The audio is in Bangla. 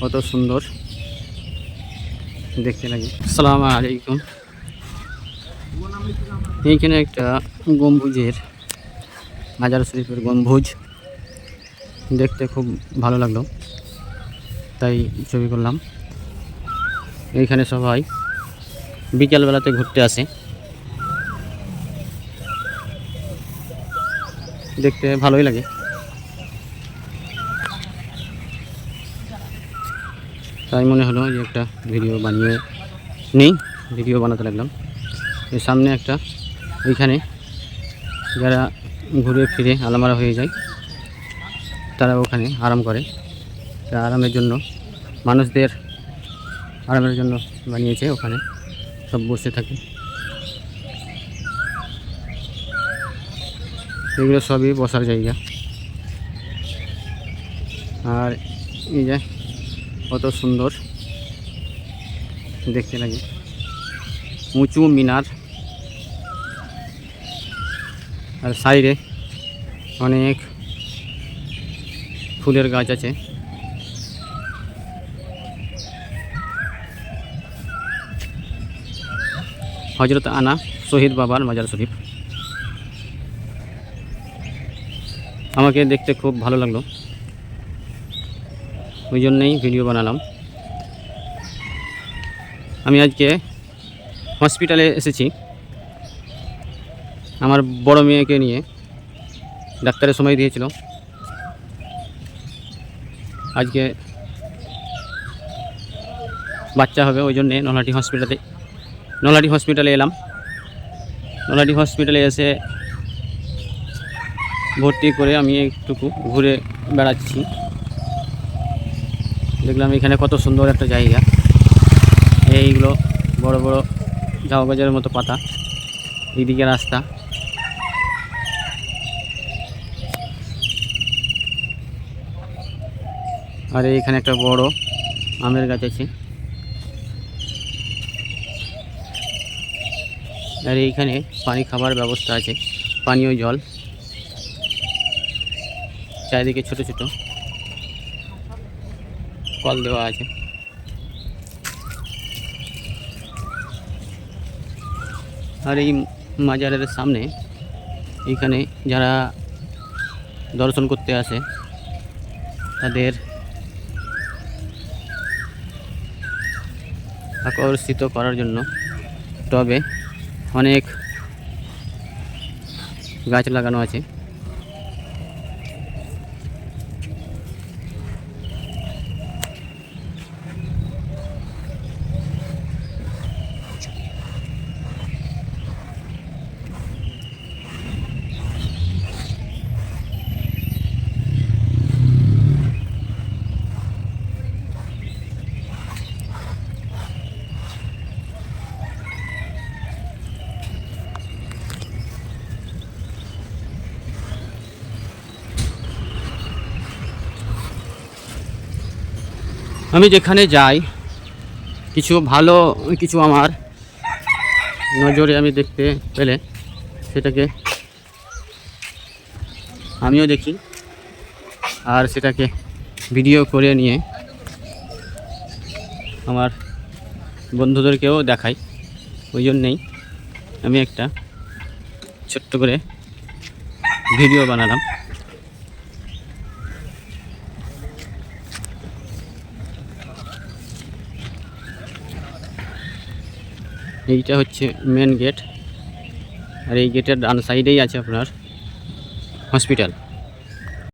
কত সুন্দর। দেখতে লাগে। আসসালামু আলাইকুম। এইখানে একটা গম্বুজের মাজার শরীফের গম্বুজ। দেখতে খুব ভালো লাগল। তাই ছবি করলাম। এইখানে সবাই বিকেলবেলাতে ঘুরতে আসে। দেখতে ভালোই লাগে। তাই মনে হলো যে একটা ভিডিও বানিয়ে নেই, ভিডিও বানাতে লাগলাম। এর সামনে একটা, ওইখানে যারা ঘুরে ফিরে আলামারা হয়ে যায়, তারা ওখানে আরাম করে। তা আরামের জন্য, মানুষদের আরামের জন্য বানিয়েছে ওখানে, সব বসে থাকে। এগুলো সবই বসার জায়গা। আর এই যে কত সুন্দর। দেখতে লাগে। উঁচু মিনার। আর সাইডে অনেক ফুলের গাছ আছে। হজরত আনা শহীদ বাবার মাজার শরীফ। আমাকে দেখতে খুব ভালো লাগল। ওই জন্যেই ভিডিও বানালাম। আমি আজকে হসপিটালে এসেছি। আমার বড় মেয়েকে নিয়ে ডাক্তারের সময় দিয়েছিল। আজকে বাচ্চা হবে, ওই জন্যে নলহাটি হসপিটালে নলহাটি হসপিটালে এলাম। নলহাটি হসপিটালে এসে ভর্তি করে আমি একটুকু ঘুরে বেড়াচ্ছি। দেখলাম এখানে কত সুন্দর একটা জায়গা। এইগুলো বড় বড় ঝাউ গাছের মতো পাতা। এইদিকে রাস্তা। আর এইখানে একটা বড় আমের গাছ আছে। আর এইখানে পানি খাবার ব্যবস্থা আছে, পানীয় জল। চারিদিকে ছোট ছোট। কল দেওয়া আছে। আর এই মাজারের সামনে এখানে যারা দর্শন করতে আসে, তাদের আকর্ষিত করার জন্য টবে অনেক গাছ লাগানো আছে। আমি যেখানে যাই, কিছু ভালো কিছু আমার নজরে আমি দেখতে পেলে সেটাকে আমিও দেখি আর সেটাকে ভিডিও করে নিয়ে আমার বন্ধুদেরকেও দেখাই। ওই জন্যেই আমি একটা ছোট্ট করে ভিডিও বানালাম। এইটা হচ্ছে মেন গেট আর এই গেটের ডান সাইডেই আছে আপনার হসপিটাল